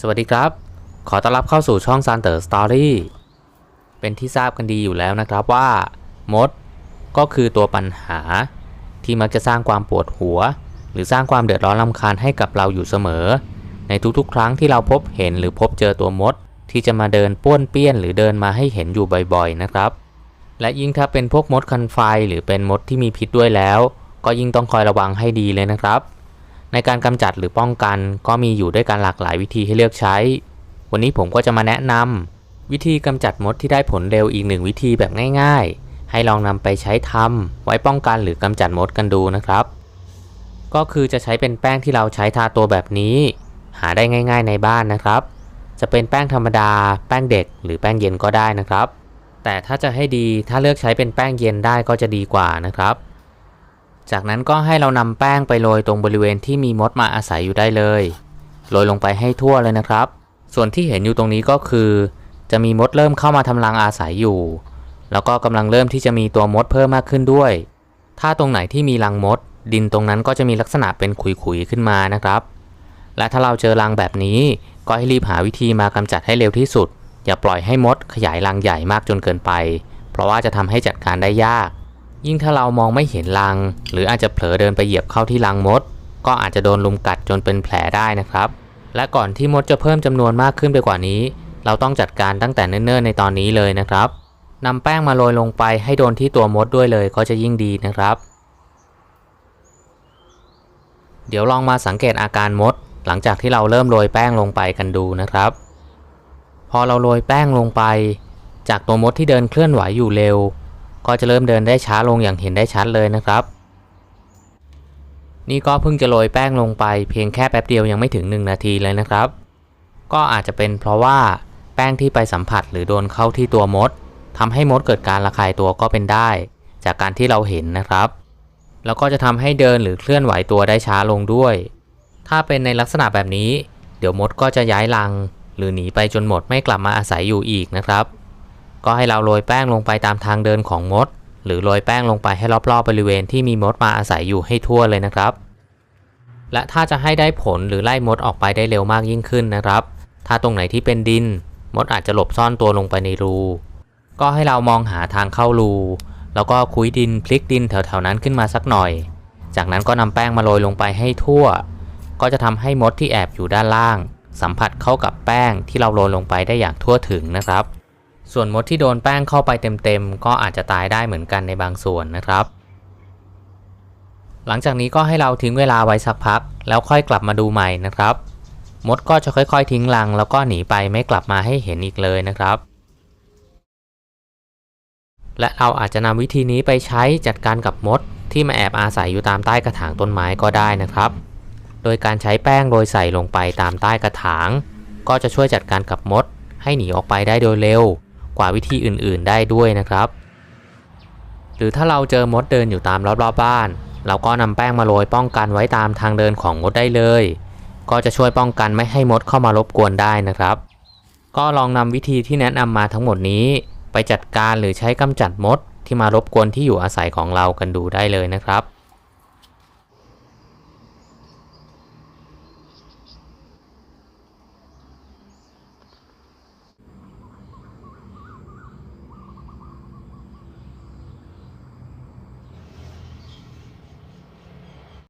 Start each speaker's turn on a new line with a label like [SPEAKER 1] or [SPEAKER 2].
[SPEAKER 1] สวัสดีครับ ขอต้อนรับเข้าสู่ช่อง s u n t e r Story เป็นที่ทราบกันดีอยู่แล้วนะครับว่ามดก็คือตัวปัญหา ที่มักจะสร้างความปวดหัว หรือสร้างความเดือดร้อนลำคาญให้กับเราอยู่เสมอ ในทุกๆ ครั้งที่เราพบเห็นหรือพบเจอตัวมด ที่จะมาเดินป้วนเปี้ยน หรือเดินมาให้เห็นอยู่บ่อยๆนะครับ และยิ่งถ้าเป็นพวกมดคันไฟหรือเป็นมดที่มีพิษด้วยแล้ว ก็ยิ่งต้องคอยระวังให้ดีเลยนะครับ ในการกำจัดหรือป้องกันก็มีอยู่ด้วยการหลากหลายวิธีให้เลือกใช้ วันนี้ผมก็จะมาแนะนำวิธีกำจัดมดที่ได้ผลเร็วอีกหนึ่งวิธีแบบง่าย ๆ ให้ลองนำไปใช้ทำไว้ป้องกันหรือกำจัดมดกันดูนะครับ ก็คือจะใช้เป็นแป้งที่เราใช้ทาตัวแบบนี้ หาได้ง่าย ๆในบ้านนะครับ จะเป็นแป้งธรรมดา แป้งเด็ก หรือแป้งเย็นก็ได้นะครับ แต่ถ้าจะให้ดีถ้าเลือกใช้เป็นแป้งเย็นได้ก็จะดีกว่านะครับ จากนั้นก็ให้เรานำแป้งไปโรยตรงบริเวณที่มีมดมาอาศัยอยู่ได้เลยโรยลงไปให้ทั่วเลยนะครับ ส่วนที่เห็นอยู่ตรงนี้ก็คือ จะมีมดเริ่มเข้ามาทำรังอาศัยอยู่ แล้วก็กำลังเริ่มที่จะมีตัวมดเพิ่มมากขึ้นด้วย ถ้าตรงไหนที่มีรังมด ดินตรงนั้นก็จะมีลักษณะเป็นขุยๆขึ้นมานะครับ และถ้าเราเจอรังแบบนี้ ก็ให้รีบหาวิธีมากำจัดให้เร็วที่สุด อย่าปล่อยให้มดขยายรังใหญ่มากจนเกินไป เพราะว่าจะทำให้จัดการได้ยาก ยิ่งถ้าเรามองไม่เห็นรัง หรืออาจจะเผลอเดินไปเหยียบเข้าที่รังมด ก็อาจจะโดนลุมกัดจนเป็นแผลได้นะครับ และก่อนที่มดจะเพิ่มจำนวนมากขึ้นไปกว่านี้ เราต้องจัดการตั้งแต่เนิ่นๆในตอนนี้เลยนะครับนำแป้งมาโรยลงไปให้โดนที่ตัวมดด้วยเลยก็จะยิ่งดีนะครับ เดี๋ยวลองมาสังเกตอาการมด หลังจากที่เราเริ่มโรยแป้งลงไปกันดูนะครับ พอเราโรยแป้งลงไป จากตัวมดที่เดินเคลื่อนไหวอยู่เร็ว ก็จะเริ่มเดินได้ช้าลงอย่างเห็นได้ชัดเลยนะครับ นี่ก็เพิ่งจะโรยแป้งลงไปเพียงแค่แป๊บเดียวยังไม่ถึง 1 นาทีเลยนะครับ ก็อาจจะเป็นเพราะว่าแป้งที่ไปสัมผัสหรือโดนเข้าที่ตัวมดทำให้มดเกิดการระคายตัวก็เป็นได้ จากการที่เราเห็นนะครับ แล้วก็จะทำให้เดินหรือเคลื่อนไหวตัวได้ช้าลงด้วย ถ้าเป็นในลักษณะแบบนี้ เดี๋ยวมดก็จะย้ายรัง หรือหนีไปจนหมดไม่กลับมาอาศัยอยู่อีกนะครับ ก็ให้เราโรยแป้งลงไปตามทางเดินของมด หรือโรยแป้งลงไปให้รอบๆบริเวณที่มีมดมาอาศัยอยู่ให้ทั่วเลยนะครับ และถ้าจะให้ได้ผลหรือไล่มดออกไปได้เร็วมากยิ่งขึ้นนะครับ ถ้าตรงไหนที่เป็นดิน มดอาจจะหลบซ่อนตัวลงไปในรู ก็ให้เรามองหาทางเข้ารู แล้วก็คุยดินคลิกดินแถวๆนั้นขึ้นมาสักหน่อย จากนั้นก็นำแป้งมาโรยลงไปให้ทั่ว ก็จะทำให้มดที่แอบอยู่ด้านล่าง สัมผัสเข้ากับแป้งที่เราโรยลงไปได้อย่างทั่วถึงนะครับ ส่วนมดที่โดนแป้งเข้าไปเต็มๆ ก็อาจจะตายได้เหมือนกันในบางส่วนนะครับ หลังจากนี้ก็ให้เราทิ้งเวลาไว้สักพัก แล้วค่อยกลับมาดูใหม่นะครับ มดก็จะค่อยๆ ทิ้งรัง แล้วก็หนีไปไม่กลับมาให้เห็นอีกเลยนะครับ และเราอาจจะนำวิธีนี้ไปใช้จัดการกับมดที่มาแอบอาศัยอยู่ตามใต้กระถางต้นไม้ก็ได้นะครับ โดยการใช้แป้งโรยใส่ลงไปตามใต้กระถาง ก็จะช่วยจัดการกับมดให้หนีออกไปได้โดยเร็ว กว่าวิธีอื่นๆได้ด้วยนะครับ หรือถ้าเราเจอมดเดินอยู่ตามรอบๆบ้าน เราก็นำแป้งมาโรยป้องกันไว้ตามทางเดินของมดได้เลย ก็จะช่วยป้องกันไม่ให้มดเข้ามารบกวนได้นะครับ ก็ลองนำวิธีที่แนะนำมาทั้งหมดนี้ ไปจัดการหรือใช้กำจัดมดที่มารบกวนที่อยู่อาศัยของเรากันดูได้เลยนะครับ